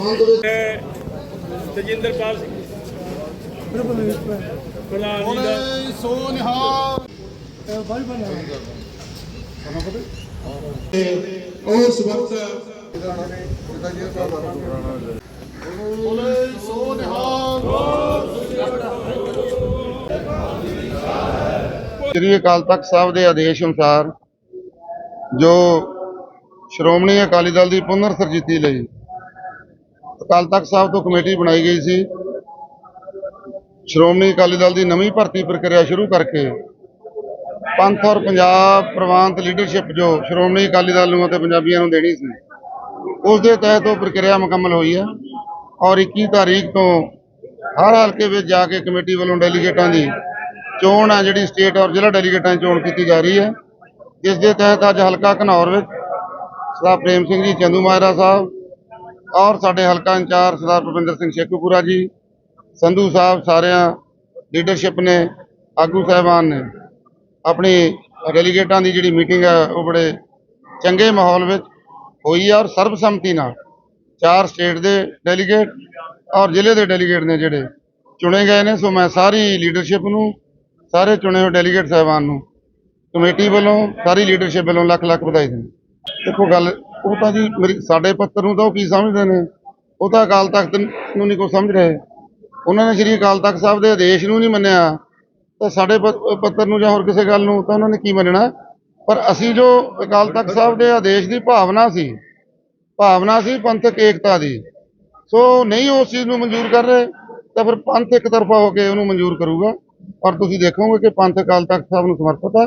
ਅੰਤ ਵਿੱਚ ਤਜਿੰਦਰਪਾਲ ਸਿੰਘ। ਪ੍ਰਧਾਨ ਜੀ ਦਾ। ਬੋਲੇ ਸੋ ਨਿਹਾਲ। ਉਸ ਵਕਤ ਬੋਲੇ ਸੋ ਨਿਹਾਲ। ਸ੍ਰੀ ਅਕਾਲ ਤਖਤ ਸਾਹਿਬ ਦੇ ਆਦੇਸ਼ ਅਨੁਸਾਰ ਜੋ ਸ਼੍ਰੋਮਣੀ ਅਕਾਲੀ ਦਲ ਦੀ ਪੁਨਰ ਸਰਜੀਤੀ ਲਈ ਅਕਾਲ ਤਖਤ ਸਾਹਿਬ ਤੋਂ ਕਮੇਟੀ ਬਣਾਈ ਗਈ ਸੀ। ਸ਼੍ਰੋਮਣੀ ਅਕਾਲੀ ਦਲ ਦੀ ਨਵੀਂ ਭਰਤੀ ਪ੍ਰਕਿਰਿਆ ਸ਼ੁਰੂ ਕਰਕੇ ਪੰਥ ਔਰ ਪੰਜਾਬ ਪ੍ਰਵਾਨਤ ਲੀਡਰਸ਼ਿਪ ਜੋ ਸ਼੍ਰੋਮਣੀ ਅਕਾਲੀ ਦਲ ਨੂੰ ਅਤੇ ਪੰਜਾਬੀਆਂ ਨੂੰ ਦੇਣੀ ਸੀ, ਉਸ ਦੇ ਤਹਿਤ ਉਹ ਪ੍ਰਕਿਰਿਆ ਮੁਕੰਮਲ ਹੋਈ ਹੈ ਔਰ 21 ਤਾਰੀਖ ਤੋਂ ਹਰ ਹਲਕੇ ਵਿੱਚ ਜਾ ਕੇ ਕਮੇਟੀ ਵੱਲੋਂ ਡੈਲੀਗੇਟਾਂ ਦੀ ਚੋਣ ਆ ਜਿਹੜੀ ਸਟੇਟ ਔਰ ਜ਼ਿਲ੍ਹਾ ਡੈਲੀਗੇਟਾਂ ਦੀ ਚੋਣ ਕੀਤੀ ਜਾ ਰਹੀ ਹੈ। ਜਿਸ ਦੇ ਤਹਿਤ ਅੱਜ ਹਲਕਾ ਘਨੌਰ ਵਿੱਚ ਸਰਦਾਰ ਪ੍ਰੇਮ ਸਿੰਘ ਜੀ, ਚੰਦੂ ਮਾਜਰਾ ਸਾਹਿਬ ਔਰ ਸਾਡੇ ਹਲਕਾ ਇੰਚਾਰਜ ਸਰਦਾਰ ਭੁਪਿੰਦਰ ਸਿੰਘ ਸ਼ੇਖੂਪੁਰਾ ਜੀ, ਸੰਧੂ ਸਾਹਿਬ ਸਾਰਿਆਂ ਲੀਡਰਸ਼ਿਪ ਨੇ, ਆਗੂ ਸਾਹਿਬਾਨ ਨੇ। ਆਪਣੀ ਡੈਲੀਗੇਟਾਂ ਦੀ ਜਿਹੜੀ ਮੀਟਿੰਗ ਹੈ, ਉਹ ਬੜੇ ਚੰਗੇ ਮਾਹੌਲ ਵਿੱਚ ਹੋਈ ਹੈ ਔਰ ਸਰਬਸੰਮਤੀ ਨਾਲ ਚਾਰ ਸਟੇਟ ਦੇ ਡੈਲੀਗੇਟ ਔਰ ਜ਼ਿਲ੍ਹੇ ਦੇ ਡੈਲੀਗੇਟ ਨੇ ਜਿਹੜੇ ਚੁਣੇ ਗਏ ਨੇ। ਸੋ ਮੈਂ ਸਾਰੀ ਲੀਡਰਸ਼ਿਪ ਨੂੰ, ਸਾਰੇ ਚੁਣੇ ਹੋਏ ਡੈਲੀਗੇਟ ਸਾਹਿਬਾਨ ਨੂੰ, ਕਮੇਟੀ ਵੱਲੋਂ, ਸਾਰੀ ਲੀਡਰਸ਼ਿਪ ਵੱਲੋਂ ਲੱਖ ਲੱਖ ਵਧਾਈ ਦਿੰਦਾ। ਦੇਖੋ ਗੱਲ, ਉਹ ਤਾਂ ਜੀ ਮੇਰੀ, ਸਾਡੇ ਪੱਤਰ ਨੂੰ ਤਾਂ ਉਹ ਕੀ ਸਮਝਦੇ ਨੇ? ਉਹ ਤਾਂ ਅਕਾਲ ਤਖਤ ਨੂੰ ਨਹੀਂ ਕੋਈ ਸਮਝ ਰਹੇ। ਉਹਨਾਂ ਨੇ ਸ੍ਰੀ ਅਕਾਲ ਤਖਤ ਸਾਹਿਬ ਦੇ ਆਦੇਸ਼ ਨੂੰ ਨਹੀਂ ਮੰਨਿਆ। ਤਾਂ ਸਾਡੇ ਪੱਤਰ ਨੂੰ ਜਾਂ ਹੋਰ ਕਿਸੇ ਗੱਲ ਨੂੰ ਤਾਂ ਉਹਨਾਂ ਨੇ ਕੀ ਮੰਨਣਾ? ਪਰ ਅਸੀਂ ਜੋ ਅਕਾਲ ਤਖਤ ਸਾਹਿਬ ਦੇ ਆਦੇਸ਼ ਦੀ ਭਾਵਨਾ ਸੀ ਭਾਵਨਾ ਸੀ ਪੰਥਕ ਏਕਤਾ ਦੀ। ਸੋ ਨਹੀਂ ਉਸ ਚੀਜ਼ ਨੂੰ ਮਨਜ਼ੂਰ ਕਰ ਰਹੇ, ਤਾਂ ਫਿਰ ਪੰਥ ਇੱਕ ਤਰਫਾ ਹੋ ਕੇ ਉਹਨੂੰ ਮਨਜ਼ੂਰ ਕਰੂਗਾ। ਔਰ ਤੁਸੀਂ ਦੇਖੋਗੇ ਕਿ ਪੰਥ ਅਕਾਲ ਤਖਤ ਸਾਹਿਬ ਨੂੰ ਸਮਰਪਿਤ ਹੈ,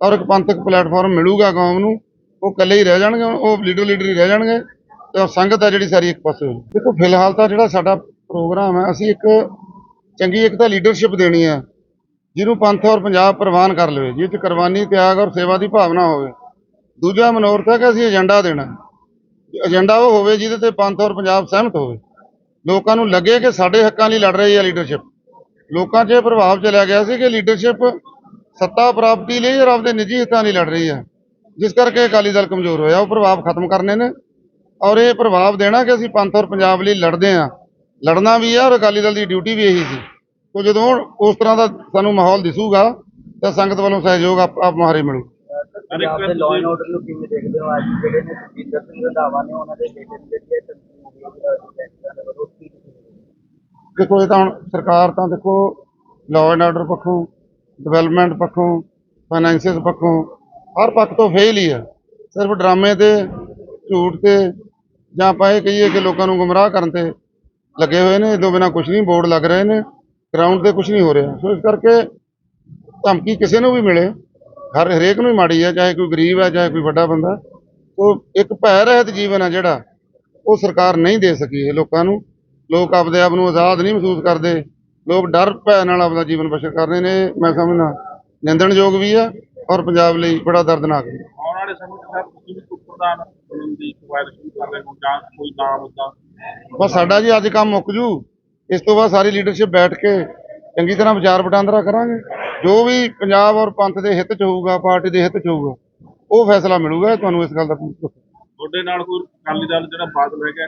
ਔਰ ਇੱਕ ਪੰਥਕ ਪਲੇਟਫਾਰਮ ਮਿਲੂਗਾ ਕੌਮ ਨੂੰ ਉਹ ਇਕੱਲੇ ਹੀ ਰਹਿ ਜਾਣਗੇ, ਉਹ ਲੀਡਰ ਲੀਡਰ ਹੀ ਰਹਿ ਜਾਣਗੇ, ਤੇ ਸੰਗਤ ਹੈ ਜਿਹੜੀ ਸਾਰੀ ਇੱਕ ਪਾਸੇ ਹੋ ਦੇਖੋ, ਫਿਲਹਾਲ ਤਾਂ ਜਿਹੜਾ ਸਾਡਾ ਪ੍ਰੋਗਰਾਮ ਹੈ, ਅਸੀਂ ਇੱਕ ਚੰਗੀ ਇੱਕ ਤਾਂ ਲੀਡਰਸ਼ਿਪ ਦੇਣੀ ਹੈ, ਜਿਹਨੂੰ ਪੰਥ ਔਰ ਪੰਜਾਬ ਪ੍ਰਵਾਨ ਕਰ ਲਵੇ ਜਿਸ 'ਚ ਕੁਰਬਾਨੀ, ਤਿਆਗ ਔਰ ਸੇਵਾ ਦੀ ਭਾਵਨਾ ਹੋਵੇ। ਦੂਜਾ ਮਨੋਰਥ ਹੈ ਕਿ ਅਸੀਂ ਏਜੰਡਾ ਦੇਣਾ ਏਜੰਡਾ ਉਹ ਹੋਵੇ ਜਿਹਦੇ ਤੇ ਪੰਥ ਔਰ ਪੰਜਾਬ ਸਹਿਮਤ ਹੋਵੇ। ਲੋਕਾਂ ਨੂੰ ਲੱਗੇ ਕਿ ਸਾਡੇ ਹੱਕਾਂ ਲਈ ਲੜ ਰਹੀ ਹੈ ਲੀਡਰਸ਼ਿਪ। ਲੋਕਾਂ 'ਚ ਇਹ ਪ੍ਰਭਾਵ ਚਲਿਆ ਗਿਆ ਸੀ ਕਿ ਲੀਡਰਸ਼ਿਪ ਸੱਤਾ ਪ੍ਰਾਪਤੀ ਲਈ ਔਰ ਆਪਦੇ ਨਿੱਜੀ ਹਿੱਤਾਂ ਲਈ ਲੜ ਰਹੀ ਹੈ। ਜਿਸ ਕਰਕੇ ਅਕਾਲੀ ਦਲ ਕਮਜ਼ੋਰ ਹੋਇਆ ਉਹ ਪ੍ਰਭਾਵ ਖਤਮ ਕਰਨੇ ਨੇ। ਔਰ ਇਹ ਪ੍ਰਭਾਵ ਦੇਣਾ ਕਿ ਅਸੀਂ ਪੰਥ ਔਰ ਪੰਜਾਬ ਲਈ ਲੜਦੇ ਹਾਂ। ਲੜਨਾ ਵੀ ਹੈ ਔਰ ਅਕਾਲੀ ਦਲ ਦੀ ਡਿਊਟੀ ਵੀ ਇਹੀ ਸੀ। ਤੋ ਜਦੋਂ ਉਸ ਤਰ੍ਹਾਂ ਦਾ ਸਾਨੂੰ ਮਾਹੌਲ ਦਿਸੂਗਾ ਤਾਂ ਸੰਗਤ ਵੱਲੋਂ ਸਹਿਯੋਗ ਆਪ ਆਪ ਮੁਹਾਰੇ ਮਿਲੂ। ਪੰਜਾਬ ਦੇ ਲਾਅ ਐਂਡ ਆਰਡਰ ਨੂੰ ਕਿਵੇਂ ਦੇਖਦੇ ਹੋ? ਅੱਜ ਜਿਹੜੇ ਨੇ ਸੁਖਜਿੰਦਰ ਸਿੰਘ ਰੰਧਾਵਾ ਨੇ ਉਹਨਾਂ ਦੇ ਬੇਟੇ ਨੂੰ ਜਿਹੜੀ ਹੈ ਤਨਖੀਹ ਹੋ ਗਈ ਹੈ ਉਹ ਕੀ ਦੇਖੋ ਇਹ ਤਾਂ ਹੁਣ ਸਰਕਾਰ ਤਾਂ ਦੇਖੋ ਲਾਅ ਐਂਡ ਆਰਡਰ ਪੱਖੋਂ ਡਿਵੈਲਪਮੈਂਟ ਪੱਖੋਂ ਫਾਈਨੈਂਸਿਸ ਪੱਖੋਂ ਹਰ ਪੱਖ ਤੋਂ ਫੇਲ ਹੀ ਹੈ ਸਿਰਫ ਡਰਾਮੇ ਤੇ, ਝੂਠ ਤੇ, ਜਾਂ ਆਪਾਂ ਇਹ ਕਹੀਏ ਕਿ ਲੋਕਾਂ ਨੂੰ ਗੁੰਮਰਾਹ ਕਰਨ ਤੇ ਲੱਗੇ ਹੋਏ ਨੇ, ਇਦੋਂ ਬਿਨਾ ਕੁਝ ਨਹੀਂ, ਬੋਰਡ ਲੱਗ ਰਹੇ ਨੇ ਗਰਾਊਂਡ ਤੇ ਕੁਝ ਨਹੀਂ ਹੋ ਰਿਹਾ। ਸੋ ਇਸ ਕਰਕੇ ਧਮਕੀ ਕਿਸੇ ਨੂੰ ਵੀ ਮਿਲੇ, ਹਰ ਹਰੇਕ ਨੂੰ ਹੀ ਮਾੜੀ ਹੈ ਚਾਹੇ ਕੋਈ ਗਰੀਬ ਹੈ ਚਾਹੇ ਕੋਈ ਵੱਡਾ ਬੰਦਾ। ਸੋ ਇੱਕ ਭੈ ਰਹਿਤ ਜੀਵਨ ਹੈ ਜਿਹੜਾ, ਉਹ ਸਰਕਾਰ ਨਹੀਂ ਦੇ ਸਕੀ ਹੈ ਲੋਕਾਂ ਨੂੰ। ਲੋਕ ਆਪਦੇ ਆਪ ਨੂੰ ਆਜ਼ਾਦ ਨਹੀਂ ਮਹਿਸੂਸ ਕਰਦੇ। ਲੋਕ ਡਰ ਭੈ ਨਾਲ ਆਪਣਾ ਜੀਵਨ ਬਸਰ ਕਰ ਰਹੇ ਨੇ ਇਹ ਮੈਂ ਸਮਝਦਾ। ਨਿੰਦਣਯੋਗ ਵੀ ਆ। ਔਰ ਪੰਜਾਬ ਲਈ ਬੜਾ ਦਰਦਨਾਕ ਹੈ। ਆਉਣ ਵਾਲੇ ਸਮੇਂ 'ਚ ਸਰ ਤੁਸੀਂ ਵੀ ਉਪ ਪ੍ਰਧਾਨ ਬਣਨ ਦੀ ਕਵਾਇਦ ਸ਼ੁਰੂ ਕਰ ਰਹੇ ਹੋ ਜਾਂ ਕੋਈ ਨਾਮ ਉਦਾਂ ਬਸ ਸਾਡਾ ਜੀ ਅੱਜ ਕੰਮ ਮੁੱਕ ਜੂ। ਇਸ ਤੋਂ ਬਾਅਦ ਸਾਰੀ ਲੀਡਰਸ਼ਿਪ ਬੈਠ ਕੇ ਚੰਗੀ ਤਰ੍ਹਾਂ ਵਿਚਾਰ ਵਟਾਂਦਰਾ ਕਰਾਂਗੇ। ਜੋ ਵੀ ਪੰਜਾਬ ਔਰ ਪੰਥ ਦੇ ਹਿੱਤ 'ਚ ਹੋਊਗਾ ਪਾਰਟੀ ਦੇ ਹਿੱਤ 'ਚ ਹੋਊਗਾ ਉਹ ਫੈਸਲਾ ਮਿਲੂਗਾ ਤੁਹਾਨੂੰ ਇਸ ਗੱਲ ਦਾ ਤੁਹਾਡੇ ਨਾਲ ਕੋਈ ਅਕਾਲੀ ਦਲ ਜਿਹੜਾ ਬਾਦਲ ਹੈਗਾ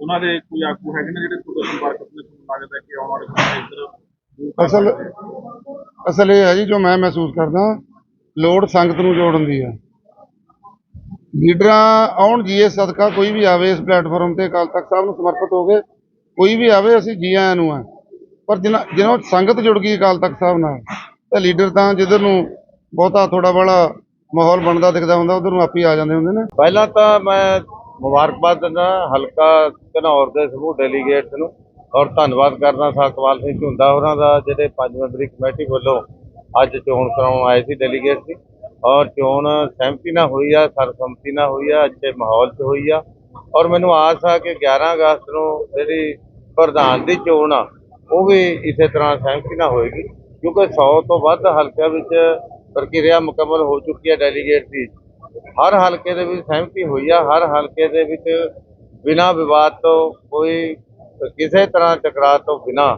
ਉਹਨਾਂ ਦੇ ਕੋਈ ਆਗੂ ਹੈਗੇ ਨੇ ਜਿਹੜੇ ਤੁਹਾਡੇ ਸੰਪਰਕ ਵਿੱਚ ਲੱਗਦਾ ਕਿ ਆਉਣ ਵਾਲੇ ਸਮੇਂ 'ਚ ਅਸਲ ਅਸਲ ਇਹ ਹੈ ਜੀ ਜੋ ਮੈਂ ਮਹਿਸੂਸ ਕਰਦਾ ਲੋੜ ਸੰਗਤ ਨੂੰ ਜੋੜਨ ਦੀ ਹੈ ਲੀਡਰਾਂ ਆਉਣ, ਜੀਏ ਸਦਕਾ ਕੋਈ ਵੀ ਆਵੇ ਇਸ ਪਲੇਟਫਾਰਮ ਤੇ, ਅਕਾਲ ਤਖਤ ਸਾਹਿਬ ਨੂੰ ਸਮਰਪਿਤ ਹੋ ਕੇ ਕੋਈ ਵੀ ਆਵੇ, ਅਸੀਂ ਜੀ ਆਇਆਂ ਨੂੰ ਆ। ਪਰ ਜਿਨ੍ਹਾਂ ਜਿਹਨਾਂ ਸੰਗਤ ਜੁੜ ਗਈ ਅਕਾਲ ਤਖਤ ਸਾਹਿਬ ਨਾਲ, ਤਾਂ ਲੀਡਰ ਤਾਂ ਜਿੱਧਰ ਨੂੰ ਬਹੁਤਾ ਥੋੜਾ ਬੜਾ ਮਾਹੌਲ ਬਣਦਾ ਦਿਖਦਾ ਹੁੰਦਾ, ਉਧਰ ਨੂੰ ਆਪੇ ਆ ਜਾਂਦੇ ਹੁੰਦੇ ਨੇ। ਪਹਿਲਾਂ ਤਾਂ ਮੈਂ ਮੁਬਾਰਕਬਾਦ ਦਿੰਦਾ, ਹਲਕਾ ਘਨੌਰ ਦੇ ਸਮੂਹ ਡੈਲੀਗੇਟਸ ਨੂੰ, ਔਰ ਧੰਨਵਾਦ ਕਰਦਾ ਸਾਕਵਾਲ ਸਿੰਘ ਝੁੰਦਾ ਹੋਰਾਂ ਦਾ, ਜਿਹੜੇ ਪੰਜ ਮੈਂਬਰੀ ਕਮੇਟੀ ਵੱਲੋਂ ਅੱਜ ਚੋਣ ਕਰਾਉਣ ਆਏ ਸੀ ਡੈਲੀਗੇਟ ਸੀ। ਔਰ ਚੋਣ ਸਹਿਮਤੀ ਨਾਲ ਹੋਈ ਆ ਸਰਬਸੰਮਤੀ ਨਾਲ ਹੋਈ ਆ ਅੱਛੇ ਮਾਹੌਲ 'ਚ ਹੋਈ ਆ। ਔਰ ਮੈਨੂੰ ਆਸ ਆ ਕਿ 11 ਅਗਸਤ ਨੂੰ ਜਿਹੜੀ ਪ੍ਰਧਾਨ ਦੀ ਚੋਣ ਆ, ਉਹ ਵੀ ਇਸੇ ਤਰ੍ਹਾਂ ਸਹਿਮਤੀ ਨਾਲ ਹੋਏਗੀ, ਕਿਉਂਕਿ 100 ਤੋਂ ਵੱਧ ਹਲਕਿਆਂ ਵਿੱਚ ਪ੍ਰਕਿਰਿਆ ਮੁਕੰਮਲ ਹੋ ਚੁੱਕੀ ਹੈ ਡੈਲੀਗੇਟ ਦੀ। ਹਰ ਹਲਕੇ ਦੇ ਵਿੱਚ ਸਹਿਮਤੀ ਹੋਈ ਆ, ਹਰ ਹਲਕੇ ਦੇ ਵਿੱਚ ਬਿਨਾਂ ਵਿਵਾਦ ਤੋਂ ਕੋਈ ਕਿਸੇ ਤਰ੍ਹਾਂ ਟਕਰਾਅ ਤੋਂ ਬਿਨਾਂ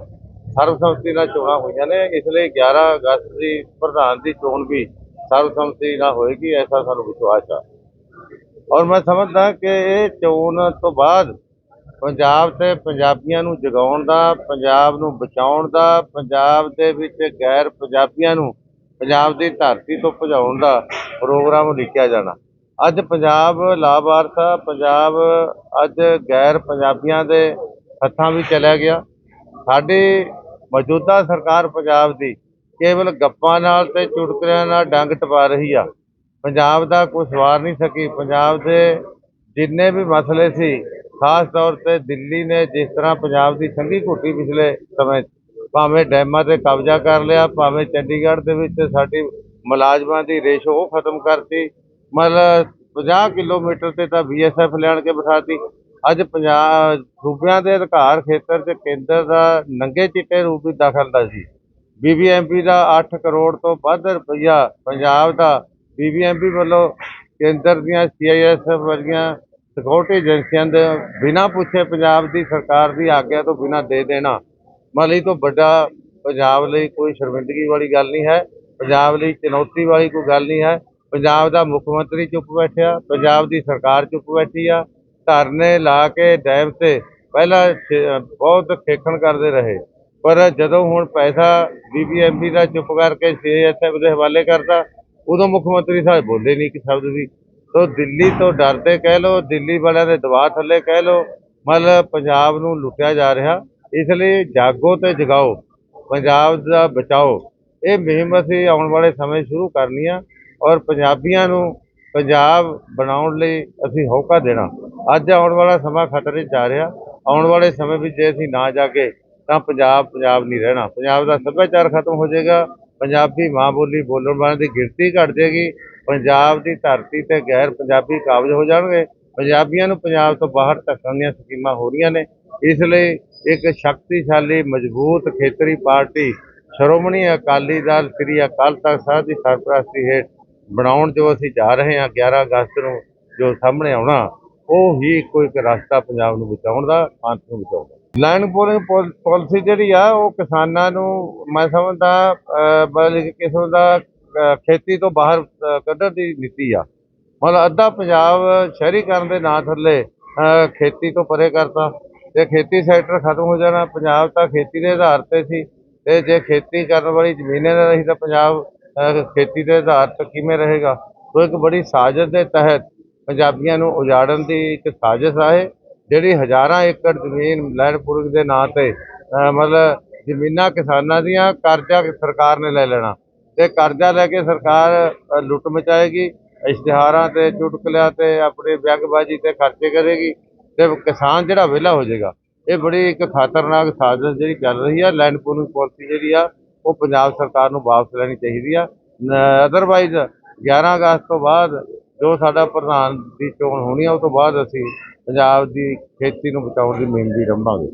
ਸਰਬਸੰਮਤੀ ਨਾਲ ਚੋਣਾਂ ਹੋਈਆਂ ਨੇ, ਇਸ ਲਈ 11 ਅਗਸਤ ਦੀ ਪ੍ਰਧਾਨ ਦੀ ਚੋਣ ਵੀ ਸਰਬਸੰਮਤੀ ਨਾਲ ਹੋਏਗੀ, ਐਸਾ ਸਾਨੂੰ ਵਿਸ਼ਵਾਸ ਆ। ਔਰ ਮੈਂ ਸਮਝਦਾ ਕਿ ਇਹ ਚੋਣ ਤੋਂ ਬਾਅਦ ਪੰਜਾਬ ਤੇ ਪੰਜਾਬੀਆਂ ਨੂੰ ਜਗਾਉਣ ਦਾ, ਪੰਜਾਬ ਨੂੰ ਬਚਾਉਣ ਦਾ, ਪੰਜਾਬ ਦੇ ਵਿੱਚ ਗੈਰ ਪੰਜਾਬੀਆਂ ਨੂੰ ਪੰਜਾਬ ਦੀ ਧਰਤੀ ਤੋਂ ਭਜਾਉਣ ਦਾ ਪ੍ਰੋਗਰਾਮ ਲਿਖਿਆ ਜਾਣਾ। ਅੱਜ ਪੰਜਾਬ ਲਾਭਾਰਥ ਆ, ਪੰਜਾਬ ਅੱਜ ਗੈਰ ਪੰਜਾਬੀਆਂ ਦੇ ਹੱਥਾਂ ਵੀ ਚਲਾ ਗਿਆ। ਸਾਡੀ ਮੌਜੂਦਾ ਸਰਕਾਰ ਪੰਜਾਬ ਦੀ ਕੇਵਲ ਗੱਪਾਂ ਨਾਲ ਤੇ ਚੁਟਕਲਿਆਂ ਨਾਲ ਡੰਗ ਟਪਾ ਰਹੀ ਆ। ਪੰਜਾਬ ਦਾ ਕੋਈ ਸਵਾਰ ਨਹੀਂ ਸਕੀ। ਪੰਜਾਬ ਦੇ ਜਿੰਨੇ ਵੀ ਮਸਲੇ ਸੀ, ਖਾਸ ਤੌਰ ਤੇ ਦਿੱਲੀ ਨੇ ਜਿਸ ਤਰ੍ਹਾਂ ਪੰਜਾਬ ਦੀ ਸੰਘੀ ਘੁੱਟੀ ਪਿਛਲੇ ਸਮੇਂ 'ਚ, ਭਾਵੇਂ ਡੈਮਾਂ ਤੇ ਕਬਜ਼ਾ ਕਰ ਲਿਆ, ਭਾਵੇਂ ਚੰਡੀਗੜ੍ਹ ਦੇ ਵਿੱਚ ਸਾਡੀ ਮੁਲਾਜ਼ਮਾਂ ਦੀ ਰੇਸ਼ੋ ਉਹ ਖਤਮ ਕਰਤੀ। ਮਤਲਬ 50 ਕਿਲੋਮੀਟਰ ਤੇ ਤਾਂ ਬੀਐਸਐਫ ਲੈਣ ਕੇ ਬਿਠਾਤੀ। ਅੱਜ ਪੰਜਾਬ ਸੂਬਿਆਂ ਦੇ ਅਧਿਕਾਰ ਖੇਤਰ 'ਚ ਕੇਂਦਰ ਦਾ ਨੰਗੇ ਚਿੱਟੇ ਰੂਪ ਵਿੱਚ ਦਖਲ ਦਾ ਸੀ। ਬੀਬੀਐਮਪੀ ਦਾ 8 ਕਰੋੜ ਤੋਂ ਵੱਧ ਰੁਪਈਆ ਪੰਜਾਬ ਦਾ ਬੀਬੀਐਮਪੀ ਵੱਲੋਂ ਕੇਂਦਰ ਦੀਆਂ ਸੀਆਈਐਸਐਫ ਵਰਗੀਆਂ ਸਿਕਿਉਰਿਟੀ ਏਜੰਸੀਆਂ ਦੇ ਬਿਨਾਂ ਪੁੱਛੇ ਪੰਜਾਬ ਦੀ ਸਰਕਾਰ ਦੀ ਆਗਿਆ ਤੋਂ ਬਿਨਾਂ ਦੇ ਦੇਣਾ। ਮਤਲਬ ਤੋਂ ਵੱਡਾ ਪੰਜਾਬ ਲਈ ਕੋਈ ਸ਼ਰਮਿੰਦਗੀ ਵਾਲੀ ਗੱਲ ਨਹੀਂ ਹੈ। ਪੰਜਾਬ ਲਈ ਚੁਣੌਤੀ ਵਾਲੀ ਕੋਈ ਗੱਲ ਨਹੀਂ ਹੈ। ਪੰਜਾਬ ਦਾ ਮੁੱਖ ਮੰਤਰੀ ਚੁੱਪ ਬੈਠਿਆ, ਪੰਜਾਬ ਦੀ ਸਰਕਾਰ ਚੁੱਪ ਬੈਠੀ ਆ। ਧਰਨੇ ਲਾ ਕੇ ਡੈਮ ਤੇ ਪਹਿਲਾਂ ਛੇ- ਬਹੁਤ ਖੇਖਣ ਕਰਦੇ ਰਹੇ। ਪਰ ਜਦੋਂ ਹੁਣ ਪੈਸਾ ਬੀਬੀਐਮਬੀ ਦਾ ਚੁੱਪ ਕਰਕੇ ਸੀਐਸਐਫ ਦੇ ਹਵਾਲੇ ਕਰਤਾ, ਉਦੋਂ ਮੁੱਖ ਮੰਤਰੀ ਸਾਹਿਬ ਬੋਲੇ ਨਹੀਂ ਕਿ ਸ਼ਬਦ ਵੀ। ਸੋ ਦਿੱਲੀ ਤੋਂ ਡਰਦੇ ਕਹਿ ਲੋ ਦਿੱਲੀ ਵਾਲਿਆਂ ਦੇ ਦਬਾਅ ਥੱਲੇ ਕਹਿ ਲੋ ਮਤਲਬ ਪੰਜਾਬ ਨੂੰ ਲੁੱਟਿਆ ਜਾ ਰਿਹਾ। ਇਸ ਲਈ ਜਾਗੋ ਤੇ ਜਗਾਓ, ਪੰਜਾਬ ਦਾ ਬਚਾਓ। ਇਹ ਮੁਹਿੰਮ ਅਸੀਂ ਆਉਣ ਵਾਲੇ ਸਮੇਂ ਸ਼ੁਰੂ ਕਰਨੀ ਆ ਔਰ ਪੰਜਾਬੀਆਂ ਨੂੰ ਪੰਜਾਬ ਬਣਾਉਣ ਲਈ ਅਸੀਂ ਹੌਕਾ ਦੇਣਾ। ਅੱਜ ਆਉਣ ਵਾਲਾ ਸਮਾਂ ਖਤਰੇ 'ਚ ਆ ਰਿਹਾ। ਆਉਣ ਵਾਲੇ ਸਮੇਂ ਵਿੱਚ ਜੇ ਅਸੀਂ ਨਾ ਜਾਗੇ, ਤਾਂ ਪੰਜਾਬ ਪੰਜਾਬ ਨਹੀਂ ਰਹਿਣਾ। ਪੰਜਾਬ ਦਾ ਸੱਭਿਆਚਾਰ ਖਤਮ ਹੋ ਜਾਏਗਾ। ਪੰਜਾਬੀ ਮਾਂ ਬੋਲੀ ਬੋਲਣ ਵਾਲਿਆਂ ਦੀ ਗਿਣਤੀ ਘਟ ਜਾਏਗੀ। ਪੰਜਾਬ ਦੀ ਧਰਤੀ ਤੇ ਗੈਰ ਪੰਜਾਬੀ ਕਾਬਜ ਹੋ ਜਾਣਗੇ। ਪੰਜਾਬੀਆਂ ਨੂੰ ਪੰਜਾਬ ਤੋਂ ਬਾਹਰ ਧੱਕਣ ਦੀਆਂ ਸਕੀਮਾਂ ਹੋ ਰਹੀਆਂ ਨੇ। ਇਸ ਲਈ ਇੱਕ ਸ਼ਕਤੀਸ਼ਾਲੀ, ਮਜ਼ਬੂਤ ਖੇਤਰੀ ਪਾਰਟੀ ਸ਼੍ਰੋਮਣੀ ਅਕਾਲੀ ਦਲ, ਸ੍ਰੀ ਅਕਾਲ ਤਖਤ ਸਾਹਿਬ ਦੀ ਸਰਪ੍ਰਸਤੀ ਹੇਠ ਬਣਾਉਣ ਜੋ ਅਸੀਂ ਜਾ ਰਹੇ ਹਾਂ 11 ਅਗਸਤ ਨੂੰ ਜੋ ਸਾਹਮਣੇ ਆਉਣਾ ਉਹ ਹੀ ਕੋਈ ਇੱਕ ਰਸਤਾ ਪੰਜਾਬ ਨੂੰ ਬਚਾਉਣ ਦਾ ਅੰਤ ਨੂੰ ਬਚਾਉਣ ਦਾ। ਲੈਂਡ ਪੂਲਿੰਗ ਪਾਲਿਸੀ ਜਿਹੜੀ ਆ ਉਹ ਕਿਸਾਨਾਂ ਨੂੰ ਮੈਂ ਸਮਝਦਾ ਅਹ, ਕਿਸਮ ਦਾ ਖੇਤੀ ਤੋਂ ਬਾਹਰ ਕੱਢਣ ਦੀ ਨੀਤੀ ਆ। ਮਤਲਬ ਅੱਧਾ ਪੰਜਾਬ ਸ਼ਹਿਰੀਕਰਨ ਦੇ ਨਾਂ ਥੱਲੇ ਖੇਤੀ ਤੋਂ ਪਰੇ ਕਰਤਾ। ਤੇ ਖੇਤੀ ਸੈਕਟਰ ਖਤਮ ਹੋ ਜਾਣਾ ਪੰਜਾਬ ਤਾਂ ਖੇਤੀ ਦੇ ਆਧਾਰ ਤੇ ਸੀ। ਤੇ ਜੇ ਖੇਤੀ ਕਰਨ ਵਾਲੀ ਜ਼ਮੀਨਾਂ ਨਾ ਰਹੀ ਤਾਂ ਪੰਜਾਬ ਖੇਤੀ ਦੇ ਆਧਾਰ ਤੇ ਕਿਵੇਂ ਰਹੇਗਾ? ਸੋ ਇੱਕ ਬੜੀ ਸਾਜ਼ਿਸ਼ ਦੇ ਤਹਿਤ ਪੰਜਾਬੀਆਂ ਨੂੰ ਉਜਾੜਨ ਦੀ ਇੱਕ ਸਾਜ਼ਿਸ਼ ਆ ਜਿਹੜੀ ਹਜ਼ਾਰਾਂ ਏਕੜ ਜ਼ਮੀਨ ਲੈਂਡ ਪੂਲਿੰਗ ਦੇ ਨਾਂ ਤੇ ਮਤਲਬ ਜ਼ਮੀਨਾਂ ਕਿਸਾਨਾਂ ਦੀਆਂ, ਕਰਜ਼ਾ ਸਰਕਾਰ ਨੇ ਲੈ ਲੈਣਾ। ਤੇ ਕਰਜ਼ਾ ਲੈ ਕੇ ਸਰਕਾਰ ਲੁੱਟ ਮਚਾਏਗੀ, ਇਸ਼ਤਿਹਾਰਾਂ ਤੇ, ਚੁਟਕਲਿਆਂ ਤੇ, ਆਪਣੀ ਵਿਅੰਗਬਾਜ਼ੀ ਤੇ ਖਰਚੇ ਕਰੇਗੀ, ਤੇ ਕਿਸਾਨ ਜਿਹੜਾ ਵਿਹਲਾ ਹੋ ਜਾਏਗਾ। ਇਹ ਬੜੀ ਇੱਕ ਖਤਰਨਾਕ ਸਾਜ਼ਿਸ਼ ਜਿਹੜੀ ਚੱਲ ਰਹੀ ਆ ਲੈਂਡ ਪੂਲਿੰਗ ਪਾਲਿਸੀ ਜਿਹੜੀ ਆ ਉਹ ਪੰਜਾਬ ਸਰਕਾਰ ਨੂੰ ਵਾਪਸ ਲੈਣੀ ਚਾਹੀਦੀ ਆ। ਅਦਰਵਾਈਜ਼ 11 ਅਗਸਤ ਤੋਂ ਬਾਅਦ ਜੋ ਸਾਡਾ ਪ੍ਰਧਾਨ ਦੀ ਚੋਣ ਹੋਣੀ ਆ, ਉਹ ਤੋਂ ਬਾਅਦ ਅਸੀਂ ਪੰਜਾਬ ਦੀ ਖੇਤੀ ਨੂੰ ਬਚਾਉਣ ਦੀ ਮੁਹਿੰਮ ਵੀ ਰੰਭਾਂਗੇ